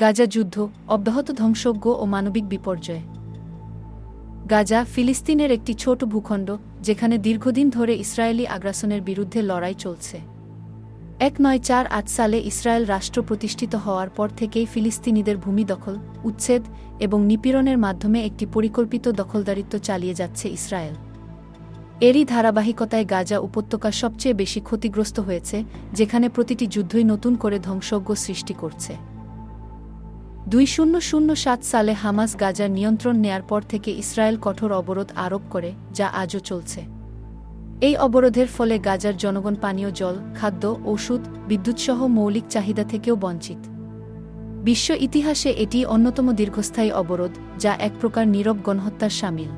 গাজা যুদ্ধ, অব্যাহত ধ্বংসজ্ঞ ও মানবিক বিপর্যয়। গাজা ফিলিস্তিনের একটি ছোট ভূখণ্ড, যেখানে দীর্ঘদিন ধরে ইসরায়েলি আগ্রাসনের বিরুদ্ধে লড়াই চলছে। এক নয় চার আট সালে ইসরায়েল রাষ্ট্র প্রতিষ্ঠিত হওয়ার পর থেকেই ফিলিস্তিনিদের ভূমি দখল, উচ্ছেদ এবং নিপীড়নের মাধ্যমে একটি পরিকল্পিত দখলদারিত্ব চালিয়ে যাচ্ছে ইসরায়েল। এরই ধারাবাহিকতায় গাজা উপত্যকা সবচেয়ে বেশি ক্ষতিগ্রস্ত হয়েছে, যেখানে প্রতিটি যুদ্ধই নতুন করে ধ্বংসজ্ঞ সৃষ্টি করছে। দুই শূন্য শূন্য সাত সালে হামাস গাজার নিয়ন্ত্রণ নেয়ার পর থেকে ইসরায়েল কঠোর অবরোধ আরোপ করে, যা আজও চলছে। এই অবরোধের ফলে গাজার জনগণ পানীয় জল, খাদ্য, ওষুধ, বিদ্যুৎসহ মৌলিক চাহিদা থেকেও বঞ্চিত। বিশ্ব ইতিহাসে এটি অন্যতম দীর্ঘস্থায়ী অবরোধ, যা এক প্রকার নীরব গণহত্যার সামিল।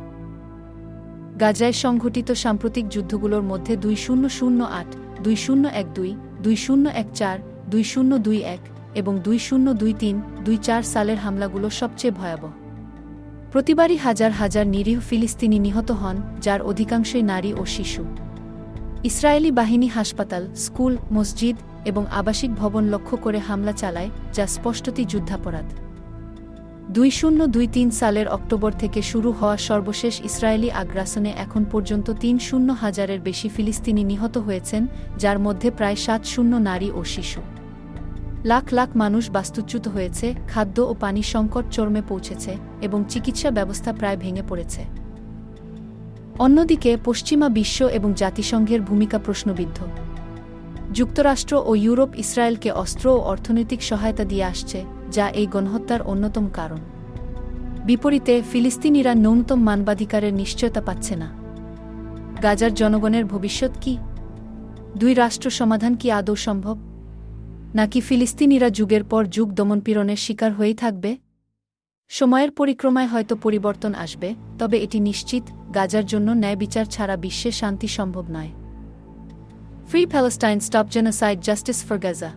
গাজায় সংঘটিত সাম্প্রতিক যুদ্ধগুলোর মধ্যে দুই শূন্য শূন্য আট, দুই শূন্য এক দুই দুই শূন্য এক চার, দুই শূন্য দুই এক এবং দুই শূন্য দুই তিন দুই চার সালের হামলাগুলো সবচেয়ে ভয়াবহ। প্রতিবারই হাজার হাজার নিরীহ ফিলিস্তিনি নিহত হন, যার অধিকাংশই নারী ও শিশু। ইসরায়েলি বাহিনী হাসপাতাল, স্কুল, মসজিদ এবং আবাসিক ভবন লক্ষ্য করে হামলা চালায়, যা স্পষ্টতই যুদ্ধাপরাধ। দুই শূন্য দুই তিন সালের অক্টোবর থেকে শুরু হওয়া সর্বশেষ ইসরায়েলি আগ্রাসনে এখন পর্যন্ত তিন শূন্য হাজারের বেশি ফিলিস্তিনি নিহত হয়েছেন, যার মধ্যে প্রায় সাত শূন্য নারী ও শিশু। লাখ লাখ মানুষ বাস্তুচ্যুত হয়েছে, খাদ্য ও পানি সংকট চরমে পৌঁছেছে এবং চিকিৎসা ব্যবস্থা প্রায় ভেঙে পড়েছে। অন্যদিকে, পশ্চিমা বিশ্ব এবং জাতিসংঘের ভূমিকা প্রশ্নবিদ্ধ। যুক্তরাষ্ট্র ও ইউরোপ ইসরায়েলকে অস্ত্র ও অর্থনৈতিক সহায়তা দিয়ে আসছে, যা এই গণহত্যার অন্যতম কারণ। বিপরীতে, ফিলিস্তিনিরা ন্যূনতম মানবাধিকারের নিশ্চয়তা পাচ্ছে না। গাজার জনগণের ভবিষ্যৎ কি? দুই রাষ্ট্র সমাধান কি আদৌ সম্ভব? নাকি ফিলিস্তিনিরা যুগের পর যুগ দমনপীড়নের শিকার হয়েই থাকবে? সময়ের পরিক্রমায় হয়তো পরিবর্তন আসবে, তবে এটি নিশ্চিত, গাজার জন্য ন্যায় বিচার ছাড়া বিশ্বে শান্তি সম্ভব নয়। Free Palestine stop genocide justice for Gaza.